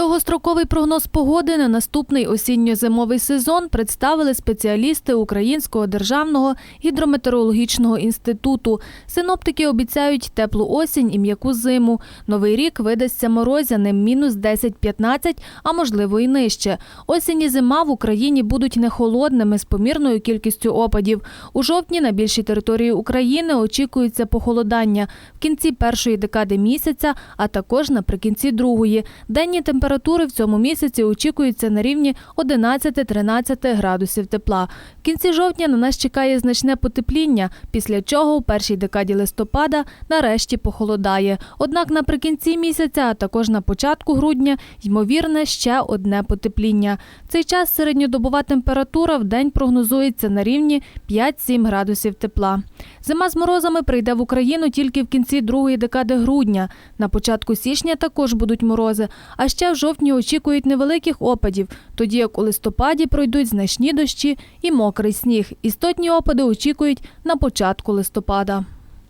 Довгостроковий прогноз погоди на наступний осінньо-зимовий сезон представили спеціалісти Українського державного гідрометеорологічного інституту. Синоптики обіцяють теплу осінь і м'яку зиму. Новий рік видасться морозяним – мінус 10-15, а можливо і нижче. Осінь і зима в Україні будуть не холодними з помірною кількістю опадів. У жовтні на більшій території України очікується похолодання в кінці першої декади місяця, а також наприкінці другої. Денні температури в цьому місяці очікуються на рівні 11-13 градусів тепла. В кінці жовтня на нас чекає значне потепління, після чого у першій декаді листопада нарешті похолодає. Однак наприкінці місяця, а також на початку грудня, ймовірне ще одне потепління. В цей час середньодобова температура в день прогнозується на рівні 5-7 градусів тепла. Зима з морозами прийде в Україну тільки в кінці другої декади грудня. На початку січня також будуть морози, а ще в жовтні очікують невеликих опадів, тоді як у листопаді пройдуть значні дощі і мокрий сніг. Істотні опади очікують на початку листопада.